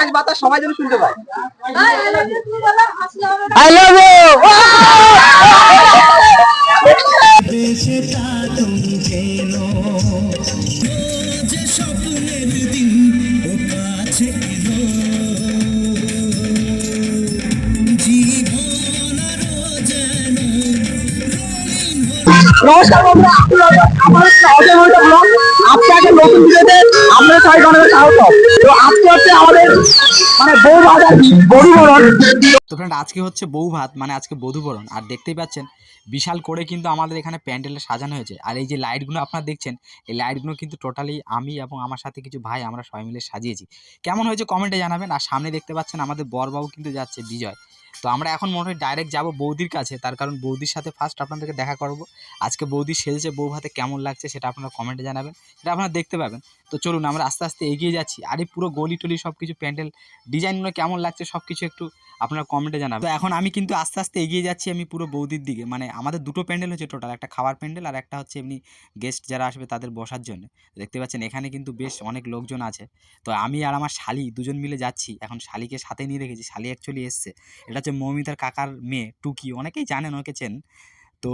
আকাশ বাতাস সবাই যেন শুনতে পায়। আই লাভ ইউ তো আজকে হচ্ছে মানে বউ ভাত ফ্রেন্ড মানে আজকে বধূবরণ। আর দেখতেই পাচ্ছেন, বিশাল করে কিন্তু আমাদের এখানে প্যান্ডেলটা সাজানো হয়েছে। আর এই যে লাইটগুলো আপনারা দেখছেন, এই লাইটগুলো কিন্তু টোটালি আমি এবং আমার সাথে কিছু ভাই আমরা সবাই মিলে সাজিয়েছি। কেমন হয়েছে কমেন্টে জানাবেন। আর সামনে দেখতে পাচ্ছেন, আমাদের বরবাবু কিন্তু যাচ্ছে বিজয়। তো আমরা এখন মনে হয় ডাইরেক্ট যাব বৌদির কাছে। তার কারণ বৌদির সাথে ফার্স্ট আপনাদেরকে দেখা করব। আজকে বৌদি সেলছে বউ ভাতে কেমন লাগছে সেটা আপনারা কমেন্টে জানাবেন। সেটা আপনারা দেখতে পাবেন। তো চলুন আমরা আস্তে আস্তে এগিয়ে যাচ্ছি। আর এই পুরো গলি টলি সব কিছু প্যান্ডেল ডিজাইনগুলো কেমন লাগছে সব কিছু একটু আপনারা কমেন্টে জানাবেন। তো এখন আমি কিন্তু আস্তে আস্তে এগিয়ে যাচ্ছি আমি পুরো বৌদির দিকে। মানে আমাদের দুটো প্যান্ডেল হচ্ছে টোটাল একটা খাবার প্যান্ডেল আর একটা হচ্ছে এমনি গেস্ট যারা আসবে তাদের বসার জন্য। দেখতে পাচ্ছেন এখানে কিন্তু বেশ অনেক লোকজন আছে। তো আমি আর আমার শালি দুজন মিলে যাচ্ছি। এখন শালিকে সাথে নিয়ে রেখেছি। শালি অ্যাকচুয়ালি এসছে। এটা হচ্ছে মৌমিতার কাকার মেয়ে, টুকি। অনেকেই জানেন ওকে চেন তো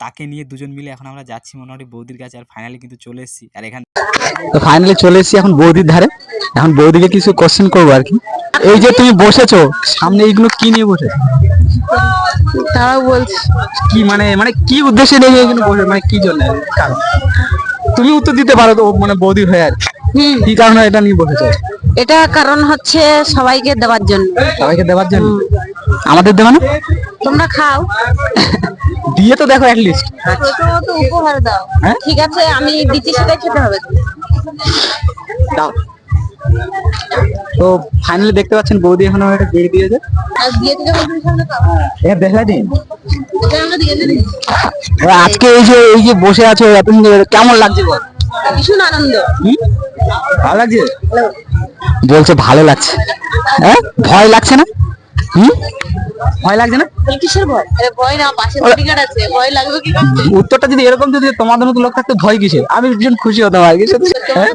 তাকে নিয়ে দুজন মিলে এখন আমরা যাচ্ছি মোটামুটি বৌদির কাছে আর ফাইনালি কিন্তু চলে এসেছি। আর এখানে তো ফাইনালি চলে এসেছি এখন বৌদির ধারে। এখন বৌদিকে কিছু কোশ্চেন করব আর কি। এই যে তুমি বসেছো সামনে এইগুলো কি নিয়ে বসেছো? তারাও বলছে। কি মানে মানে কি উদ্দেশ্যে নিয়ে এগুলো বসে মানে কি জন্য? কারণ তুমি উত্তর দিতে পারো তো মানে বৌদির হয়ে আর কি। কি কারণে এটা নিয়ে বসেছো? এটা কারণ হচ্ছে সবাইকে দেওয়ার জন্য। সবাইকে দেওয়ার জন্য? আমাদের দেবে না? তোমরা খাও। দিয়ে তো দেখো অ্যাটলিস্ট তো উপহার দাও। হ্যাঁ? ঠিক আছে আমি দিচ্ছি সেটাই খেতে হবে। দাও। তো ফাইনালি দেখতে পাচ্ছেন বৌদি এখন একটা বেড়ে দিয়েছে। আমরা আজকে এই যে এই যে বসে আছো এত সুন্দর, কেমন লাগছে বল? ভীষণ আনন্দ। ভালো লাগছে? বলছে ভালো লাগছে। হ্যাঁ? ভয় লাগছে না? ভয় লাগছে না? কিসের ভয়? আরে ভয় না পাশে বডিগার্ড আছে ভয় লাগবে কি উত্তরটা যদি এরকম যদি তোমাদের মতো লোক থাকতে ভয় কিসের? আমি ভীষণ খুশি হতাম আর কি। হ্যাঁ?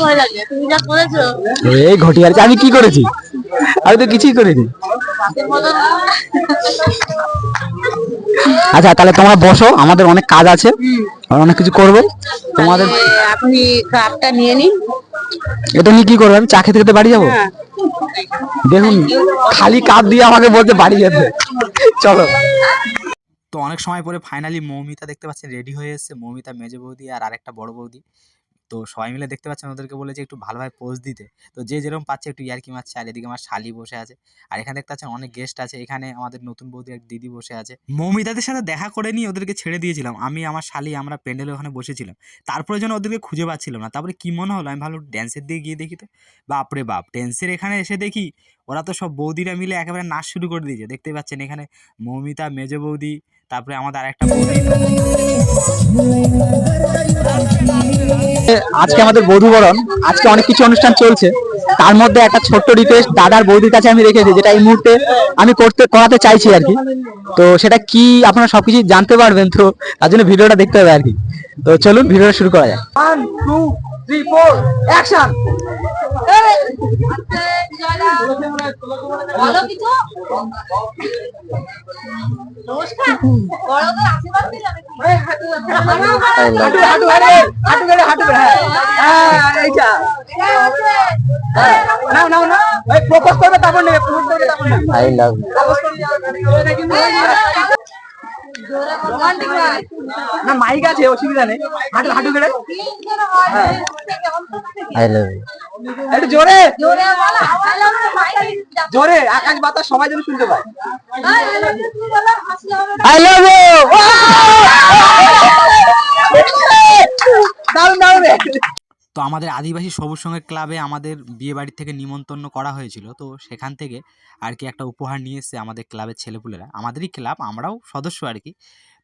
ভয় লাগে তুমি যা করেছ। এই ঘটি আর আমি কি করেছি? আমি তো কিছুই করিনি? আচ্ছা তাহলে তোমরা বসো আমাদের অনেক কাজ আছে। অনেক কিছু করব। তোমাদের আপনি কাপটা নিয়ে নিন। এটা নিয়ে কি করব? আমি চা খেতে খেতে বাড়ি যাব? হ্যাঁ। দেখুন খালি কাপ দিয়ে আমাকে বলতে বাড়ি যেতে। চলো। তো অনেক সময় পরে ফাইনালি মৌমিতা দেখতে পাচ্ছেন রেডি হয়ে এসেছে। মৌমিতা মেজে বৌদি আর আরেকটা বড় বৌদি। তো সবাই মিলে দেখতে পাচ্ছেন ওদেরকে বলেছে একটু ভালোভাবে পোজ দিতে। তো যে যেরকম পাচ্ছে একটু ইয়ার্কি মারছে, আর এদিকে আমার শালি বসে আছে। আর এখানে দেখতে পাচ্ছেন অনেক গেস্ট আছে। এখানে আমাদের নতুন বৌদি এক দিদি বসে আছে। মৌমিতাদের সাথে দেখা করে নিয়ে ওদেরকে ছেড়ে দিয়েছিলাম। আমি, আমার শালি, আমরা প্যান্ডেলে ওখানে বসেছিলাম। তারপরে যেন ওদেরকে খুঁজে পাচ্ছিলাম না। তারপরে কি মনে হলো? আমি ভালো ড্যান্সের দিকে গিয়ে দেখি তো। বাপরে বাপ! ড্যান্সের এখানে এসে দেখি ওরা তো সব বৌদিরা মিলে একেবারে নাচ শুরু করে দিয়েছে। দেখতে পাচ্ছেন এখানে মৌমিতা, মেজ বৌদি, তারপরে আমাদের আরেকটা বৌদি। আজকে আমাদের বধুবরণ, আজকে অনেক কিছু অনুষ্ঠান চলছে। তার মধ্যে একটা ছোট্ট রিকোয়েস্ট দাদার বৌদির কাছে আমি রেখেছি যেটা এই মুহূর্তে আমি করতে, করাতে চাইছি আর কি। তো সেটা কি আপনারা সবকিছু জানতে পারবেন, তো তার জন্য ভিডিওটা দেখতে হবে আর কি। তো চলুন, ভিডিওটা শুরু করা যায় থ্রি ফোর অ্যাকশন বলো কিছু নমস্কার বড়দের আশীর্বাদ দিলাম হাঁটু হাঁটু হাঁটু হাঁটু গেড়ে হাঁটু গেড়ে হ্যাঁ হ্যাঁ, এইটা হ্যাঁ, নাও নাও না প্রপোজ করবে তারপর নেবে প্রপোজ করবে তারপর আই লাভ না মাইক আছে অসুবিধা নেই হাঁটু হাঁটু আই লাভ একটু জোরে জোরে আকাশ বাতাস সবাই যেন শুনতে পায় আই লাভ ইউ দারুণ দারুণ তো আমাদের আদিবাসী সবুজ সঙ্গের ক্লাবে আমাদের বিয়ে বাড়ি থেকে নিমন্ত্রণ করা হয়েছিল। তো সেখান থেকে আর কি একটা উপহার নিয়ে এসেছে আমাদের ক্লাবের ছেলেপুলেরা। আমাদেরই ক্লাব আমরাও সদস্য আর কি।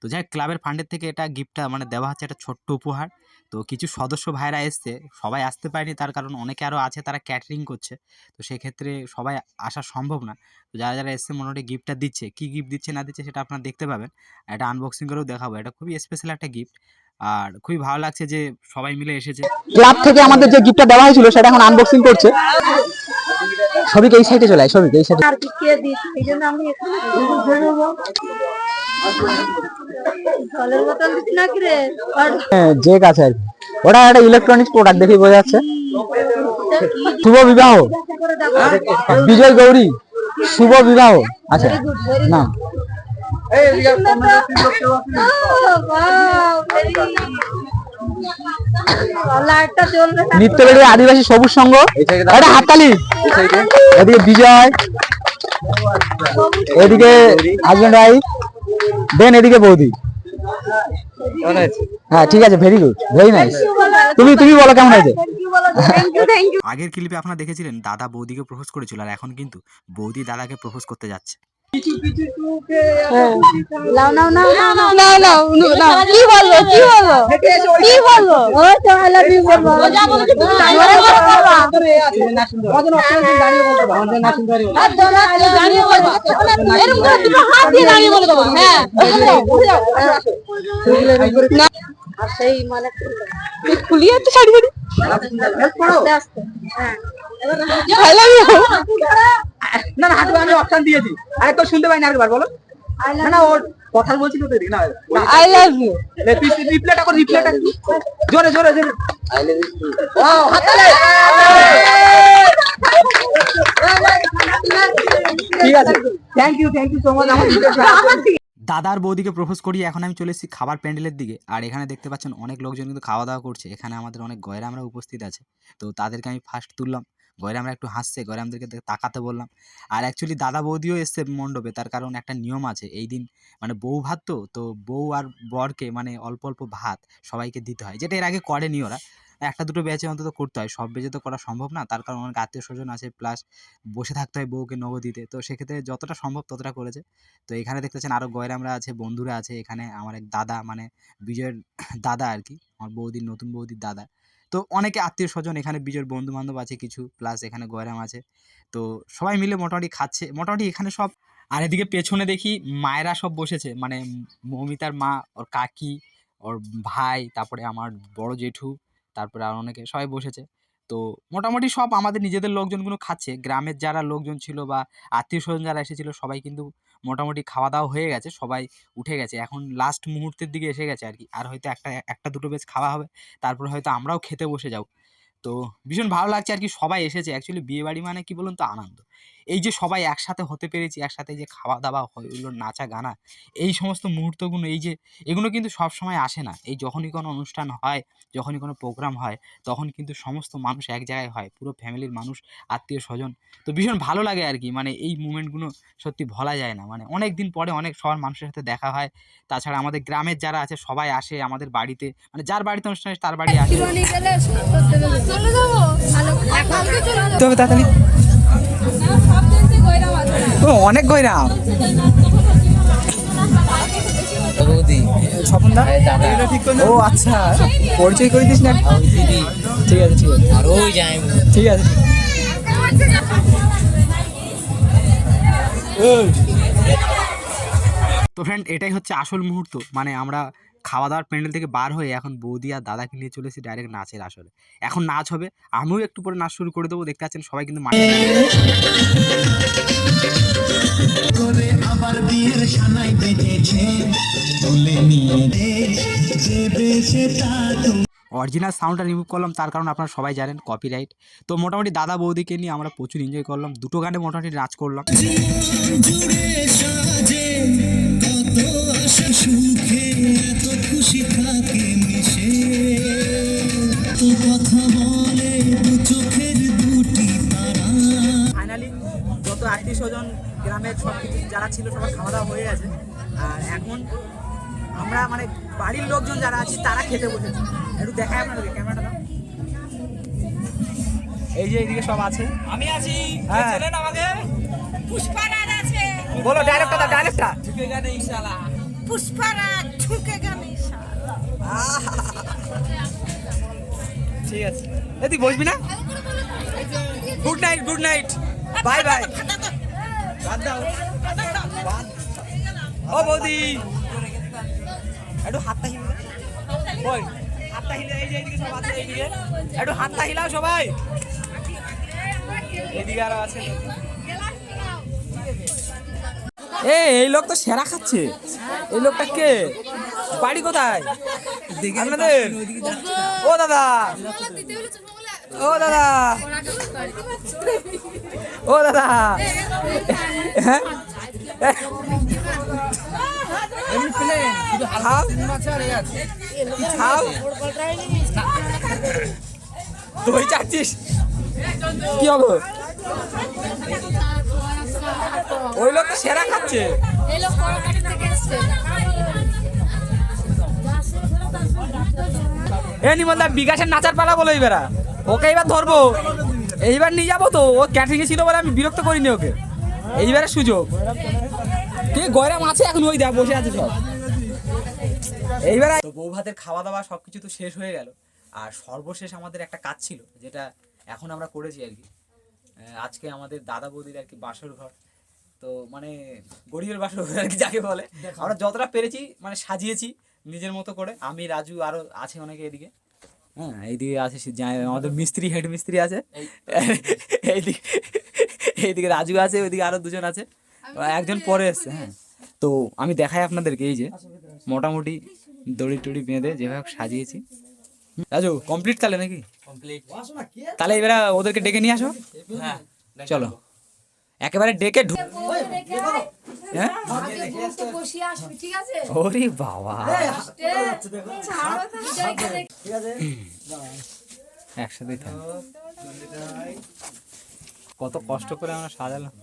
তো যাই ক্লাবের ফান্ডের থেকে এটা গিফটটা মানে দেওয়া হচ্ছে একটা ছোট্ট উপহার। তো কিছু সদস্য ভাইরা এসছে, সবাই আসতে পারেনি তার কারণ অনেকে আরও আছে তারা ক্যাটারিং করছে। তো সেক্ষেত্রে সবাই আসা সম্ভব না। তো যারা যারা এসছে মোটামুটি গিফটটা দিচ্ছে, কী গিফট দিচ্ছে না দিচ্ছে সেটা আপনারা দেখতে পাবেন। এটা আনবক্সিং করেও দেখাবো। এটা খুবই স্পেশাল একটা গিফট আর খুবই ভালো লাগছে যে সবাই মিলে এসেছে। ক্লাব থেকে আমাদের যে গিফটটা দেওয়া হয়েছিল সেটা এখন আনবক্সিং করছে। সবিক এই সাইডে চলে আয় সবিক এই সাইডে আর কি কে দিস এই জন্য আমি এখানে জলের বোতল দিস না কি রে হ্যাঁ, যে কাছে আর কি। ওটা একটা ইলেকট্রনিক্স প্রোডাক্ট দেখি বোঝা যাচ্ছে। শুভ বিবাহ। বিজয় গৌরী শুভ বিবাহ। আচ্ছা না। নিত্যবেড়ি আদিবাসী সবুজ সংঘ। একটা হাততালি। এদিকে বিজয়। এদিকে হাজবেন্ড ওয়াইফ দেন এদিকে বৌদি। হ্যাঁ ঠিক আছে ভেরি গুড ভেরি নাইস তুমি তুমি বলো কেমন হয়েছে? ইউ আগের ক্লিপে আপনারা দেখেছিলেন দাদা বৌদিকে প্রপোজ করেছিল আর এখন কিন্তু বৌদি দাদাকে প্রপোজ করতে যাচ্ছে। লাও নাও নাও নাও নাও নাও নাও কি বলবো কি বলবো কি বলবো ও তো আই লাভ ইউ বলবো যা বলবো তুমি দাঁড়িয়ে বলবা না সুন্দর কত অপশন দাঁড়িয়ে বলবো আমাদের না সুন্দর আর দলা দাঁড়িয়ে বলবো এরকম করে দুটো হাত দিয়ে দাঁড়িয়ে বলবো হ্যাঁ আর সেই মানে খুলিয়ে তো শাড়ি শাড়ি আস্তে আস্তে হ্যাঁ দাদার বৌদিকে প্রপোজ করি এখন আমি চলে এসেছি খাবার প্যান্ডেলের দিকে। আর এখানে দেখতে পাচ্ছেন অনেক লোকজন কিন্তু খাওয়া দাওয়া করছে। এখানে আমাদের অনেক গয়রা আমরা উপস্থিত আছে। তো তাদেরকে আমি ফার্স্ট তুললাম। গয়রামরা একটু হাসছে গয়রামদেরকে তাকাতে বললাম। আর অ্যাকচুয়ালি দাদা বৌদিও এসছে মণ্ডপে, তার কারণ একটা নিয়ম আছে, এই দিন মানে বউ ভাত তো তো বউ আর বরকে মানে অল্প অল্প ভাত সবাইকে দিতে হয়, যেটা এর আগে করেনি ওরা। একটা দুটো ব্যাচে অন্তত করতে হয়, সব বেচে তো করা সম্ভব না, তার কারণ অনেক আত্মীয় স্বজন আছে প্লাস বসে থাকতে হয় বউকে নগদ দিতে, তো সেক্ষেত্রে যতটা সম্ভব ততটা করেছে। তো এখানে দেখতে পাচ্ছেন আরও গয়রামরা আছে, বন্ধুরা আছে, এখানে আমার এক দাদা মানে বিজয়ের দাদা আর কি, আমার বৌদির, নতুন বৌদির দাদা। তো অনেকে আত্মীয় স্বজন এখানে বিজয়ের বন্ধু বান্ধব আছে কিছু প্লাস এখানে গয়রাম আছে। তো সবাই মিলে মোটামুটি খাচ্ছে, মোটামুটি এখানে সব আর এদিকে পেছনে দেখি মায়েরা সব বসেছে মানে মৌমিতার মা, ওর কাকি, ওর ভাই, তারপরে আমার বড় জেঠু, তারপরে আর অনেকে সবাই বসেছে। তো মোটামুটি সব আমাদের নিজেদের লোকজনগুলো খাচ্ছে। গ্রামের যারা লোকজন ছিল বা আত্মীয় স্বজন যারা এসেছিল, সবাই কিন্তু মোটামুটি খাওয়া দাওয়া হয়ে গেছে, সবাই উঠে গেছে। এখন লাস্ট মুহূর্তের দিকে এসে গেছে আর কি। আর হয়তো একটা একটা দুটো বেশ খাওয়া হবে, তারপর হয়তো আমরাও খেতে বসে যাব। তো ভীষণ ভালো লাগছে আর কি, সবাই এসেছে। অ্যাকচুয়ালি বিয়েবাড়ি মানে কি বলুন তো, আনন্দ। এই যে সবাই একসাথে হতে পেরেছি একসাথে যে খাওয়া দাওয়া হইল নাচা গানা এই সমস্ত মুহূর্তগুলো এই যে এগুলো কিন্তু সব সময় আসে না। এই যখনই কোনো অনুষ্ঠান হয় যখনই কোনো প্রোগ্রাম হয় তখন কিন্তু সমস্ত মানুষ এক জায়গায় হয় পুরো ফ্যামিলির মানুষ আত্মীয় স্বজন তো ভীষণ ভালো লাগে আর কি মানে এই মুমেন্টগুলো সত্যি ভোলা যায় না। মানে অনেক দিন পরে অনেক সবার মানুষের সাথে দেখা হয় তাছাড়া আমাদের গ্রামের যারা আছে সবাই আসে আমাদের বাড়িতে। মানে যার বাড়িতে অনুষ্ঠান তার বাড়ি আসে। তবে তাড়াতাড়ি ও অনেক দা ও আচ্ছা। পরিচয় করে দিস না ঠিক আছে ঠিক আছে। আর ওই যাই ঠিক আছে। তো ফ্রেন্ড এটাই হচ্ছে আসল মুহূর্ত। মানে আমরা খাওয়া দাওয়ার প্যান্ডেল থেকে বার হয়ে এখন বৌদি আর দাদাকে নিয়ে চলেছি ডাইরেক্ট নাচের আসলে এখন নাচ হবে আমিও একটু পরে নাচ শুরু করে দেবো দেখতে পাচ্ছেন সবাই কিন্তু মাঠে আবার বিয়ের সানাই বেঁধেছে তুলে নিয়ে যে বেঁচে তা অরিজিনাল সাউন্ডটা রিমুভ করলাম তার কারণ আপনারা সবাই জানেন কপিরাইট তো মোটামুটি দাদা বৌদিকে নিয়ে আমরা প্রচুর এনজয় করলাম দুটো গানে মোটামুটি নাচ করলাম। আত্মীয় গ্রামের সব কিছু যারা ছিল সবার খাওয়া দাওয়া হয়ে গেছে। আর এখন আমরা মানে বাড়ির লোকজন যারা আছি তারা খেতে বসেছে। একটু দেখায় আপনাদেরকে ক্যামেরাটা দাও। এই যে এইদিকে সব আছে। আমি আছি। হ্যাঁ। আমাকে? পুষ্পারাজ আছে। বলো ডাইরেক্টটা দাও ডাইরেক্টটা পুষ্পারাজ ঝুঁকে গানে ঠিক আছে। এ তুই বসবি না? Good night good night bye bye. ও বৌদি একটু হাতটা হিলে ওই হাতটা হিলে এই যে এইদিকে সব আছে এইদিকে। একটু হাতটা হিলাও সবাই। এদিকে আরও আছে। এ এই লোক তো সেরা খাচ্ছে। এই লোকটা কে? বাড়ি কোথায়? আপনাদের? ও দাদা। ও দাদা। ও দাদা। হ্যাঁ? দই চাচ্ছিস? কি হবে? ওই লোক তো সেরা খাচ্ছে। বিকাশের নাচার পালা বলো এইবার। ওকে এবার ধরবো। এইবার নিয়ে যাব তো। ও ক্যাটারিংয়ে ছিল বলে আমি বিরক্ত করিনি ওকে। এইবারে সুযোগ। ঠিক গয়রাম আছে? এখন ওই দেখ বসে আছে সব। এইবারে তো বউ ভাতের খাওয়া দাওয়া সব কিছু তো শেষ হয়ে গেল। আর সর্বশেষ আমাদের একটা কাজ ছিল যেটা এখন আমরা করেছি আর কি। আজকে আমাদের দাদা বৌদির আর কি বাসর ঘর। তো মানে গরিবের বাসর ঘর আর কি যাকে বলে। আমরা যতটা পেরেছি মানে সাজিয়েছি নিজের মতো করে। আমি রাজু আরও আছে অনেকে এদিকে। হ্যাঁ এইদিকে আছে আমাদের মিস্ত্রি হেড মিস্ত্রি আছে। এইদিকে এইদিকে রাজু আছে ওইদিকে আরও দুজন আছে। একজন পরে এসছে হ্যাঁ। তো আমি দেখাই আপনাদেরকে এই যে মোটামুটি দড়ি টড়ি বেঁধে যেভাবে সাজিয়েছি। রাজু কমপ্লিট তাহলে নাকি? তাহলে এবারে ওদেরকে ডেকে নিয়ে আসো। চলো। একেবারে ডেকে ঢু হ্যাঁ ওরে বাবা একসাথেই থাক কত কষ্ট করে আমরা সাজালাম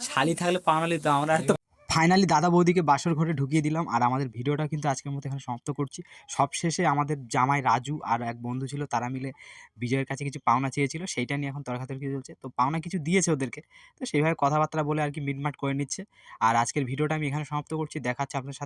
শালি থাকলে পানালি তো আমরা আর তো ফাইনালি দাদা বৌদিকে বাসর ঘরে ঢুকিয়ে দিলাম আর আমাদের ভিডিওটা কিন্তু আজকের মতো এখানে সমাপ্ত করছি। সবশেষে আমাদের জামাই রাজু আর এক বন্ধু ছিল, তারা মিলে বিজয়ের কাছে কিছু পাওনা চেয়েছিল, সেইটা নিয়ে এখন তর্কাতর্কি চলছে। তো পাওনা কিছু দিয়েছে ওদেরকে, তো সেইভাবে কথাবার্তা বলে আর কি মিটমাট করে নিচ্ছে। আর আজকের ভিডিওটা আমি এখানে সমাপ্ত করছি, দেখাচ্ছে আপনার সাথে